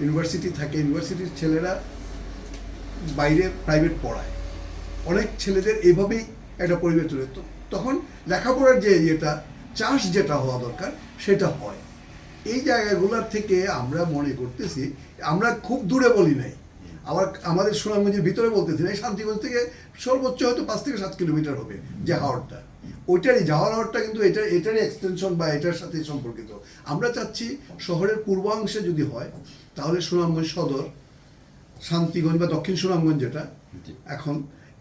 University থাকে, ইউনিভার্সিটির ছেলেরা বাইরে প্রাইভেট পড়ায়। অনেক ছেলেদের এভাবেই একটা পরিবেশ তৈরি হতো তখন লেখাপড়ার যে ইয়েটা চাষ যেটা হওয়া দরকার, সেটা হয়। এই জায়গাগুলোর থেকে আমরা মনে করতেছি, আমরা খুব দূরে বলি নাই। আবার আমাদের সুনামগঞ্জের ভিতরে বলতেছি না এই শান্তিগঞ্জ থেকে সর্বোচ্চ হয়তো পাঁচ থেকে সাত কিলোমিটার হবে যে হাওড়টা ওইটারই যাওয়ার হাওড়টা কিন্তু এটা এটারই এক্সটেনশন বা এটার সাথে সম্পর্কিত। আমরা চাচ্ছি শহরের পূর্বাংশে যদি হয় তাহলে সুনামগঞ্জ সদর শান্তিগঞ্জ বা দক্ষিণ সুনামগঞ্জ যেটা এখন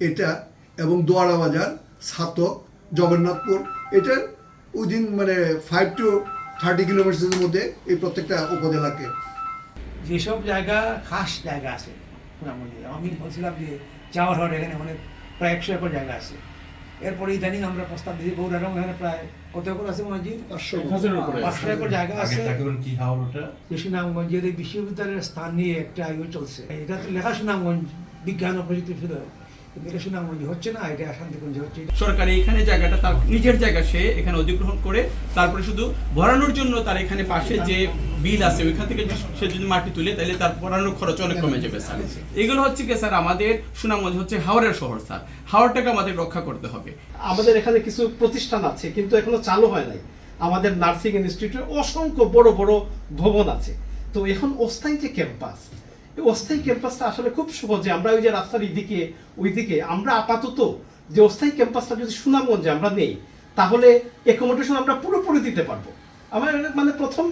এটা এবং দোয়ারা বাজার ছাতক জগন্নাথপুর এটার উইদিন মানে ফাইভ টু থার্টি কিলোমিটারের মধ্যে এই প্রত্যেকটা উপজেলাকে। যেসব জায়গা খাস জায়গা আছে সুনামগঞ্জে আমি বলছিলাম যে যাওয়ার হওয়ার এখানে অনেক প্রায় একশো একর জায়গা আছে। এরপরে ইদানিং আমরা প্রস্তাব দিয়েছি বৌরা রং এখানে প্রায় কত একর আছে মসজিদ পাঁচশো একর জায়গা আছে। সুনামগঞ্জের বিশ্ববিদ্যালয়ের স্থান নিয়ে একটা ইয়ে চলছে। এটা তো লেখা সুনামগঞ্জ বিজ্ঞান ও প্রযুক্তি বিশ্ববিদ্যালয় কিন্তু হচ্ছে না এটা শান্তিগঞ্জে হচ্ছে। সরকার এখানে জায়গাটা তার নিজের জায়গা সে এখানে অধিগ্রহণ করে তারপরে শুধু ভরানোর জন্য তার এখানে পাশে যে বিল আছে ওইখান থেকে সে যদি মাটি তুলে তাহলে তার ভরানোর খরচ অনেক কমে যাবে স্যার। এগুলো হচ্ছে কি স্যার আমাদের সুনামগঞ্জ হচ্ছে হাওড়ের শহর স্যার। হাওড়টাকে আমাদের রক্ষা করতে হবে। আমাদের এখানে কিছু প্রতিষ্ঠান আছে কিন্তু এখনও চালু হয় নাই। আমাদের নার্সিং ইনস্টিটিউটে অসংখ্য বড় বড় ভবন আছে। তো এখন অস্থায়ী যে ক্যাম্পাস অস্থায়ী ক্যাম্পাসটা আসলে খুব সহজে আমরা ওই যে রাস্তার এইদিকে ওইদিকে আমরা আপাতত যে অস্থায়ী ক্যাম্পাসটা যদি সুনামগঞ্জে আমরা নেই তাহলে অ্যাকোমোডেশন আমরা পুরোপুরি দিতে পারব। আমার মানে প্রথম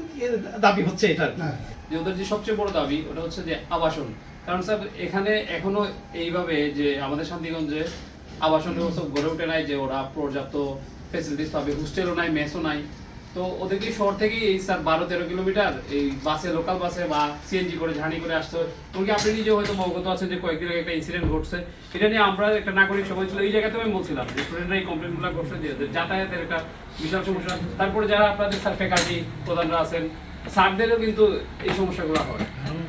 দাবি হচ্ছে এটা হ্যাঁ। যে ওদের যে সবচেয়ে বড় দাবি ওটা হচ্ছে যে আবাসন। কারণ স্যার এখানে এখনও এইভাবে যে আমাদের শান্তিগঞ্জে আবাসন ব্যবস্থা গড়ে ওঠে নাই যে ওরা পর্যাপ্ত ফেসিলিটিস পাবে হোস্টেলও নাই মেসও নাই তো ওদেরকে শহর থেকে এই স্যার বারো তেরো কিলোমিটার এই বাসে লোকাল বাসে বা সিএনজি করে, ঝাড়ি করে আসতে হয়। এমনকি আপনি নিজে হয়তো অবগত আছেন যে কয়েকদিন আগে একটা ইনসিডেন্ট ঘটছে। এটা নিয়ে আমরা একটা নাগরিক সময় ছিল, এই জায়গাতে আমি বলছিলাম স্টুডেন্টরা এই কমপ্লেনগুলো করছে যে যাতায়াতের একটা বিশাল সমস্যা। তারপরে যারা আপনাদের স্যার ফ্যাকাল্টি প্রধানরা আছেন স্যারদেরও কিন্তু এই সমস্যাগুলো হয়।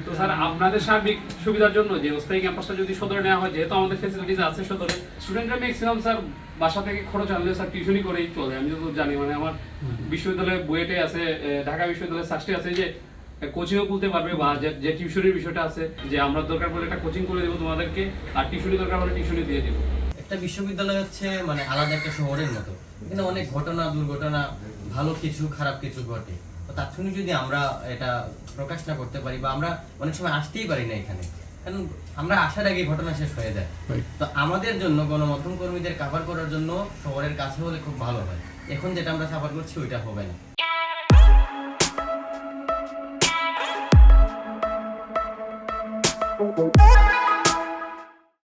তো স্যার, আপনাদের সার্বিক সুবিধার জন্য যে অস্থায়ী ক্যাম্পাসটা যদি সদরে নেওয়া হয়, যেহেতু আমাদের ফেসিলিটিস আছে সদরে স্টুডেন্টরা ম্যাক্সিমাম স্যার বাসা থেকে খরচ আনলে স্যার টিউশনই করেই চলে। আমি জানি মানে আমার বিশ্ববিদ্যালয়ে বুয়েটে আছে ঢাকা বিশ্ববিদ্যালয়ের সাস্টে আছে যে কোচিংও খুলতে পারবে বা যে- টিউশনের বিষয়টা আছে, যে আমরা দরকার পড়লে একটা কোচিং করে দেবো তোমাদেরকে, আর টিউশনি দরকার দিয়ে দেবো। একটা বিশ্ববিদ্যালয় হচ্ছে মানে আলাদা একটা শহরের মতো। এখানে অনেক ঘটনা, দুর্ঘটনা, ভালো কিছু, খারাপ কিছু ঘটে। তাৎক্ষণিক যদি আমরা এটা প্রকাশ না করতে পারি বা আমরা অনেক সময় আসতেই পারি না এখানে কারণ আমরা আসার আগে ঘটনা শেষ হয়ে যায়। তো আমাদের জন্য গণমাধ্যম কর্মীদের কাভার করার জন্য শহরের কাছে হলে খুব ভালো হয়। এখন যেটা আমরা সাফার করছি ওইটা হবে না।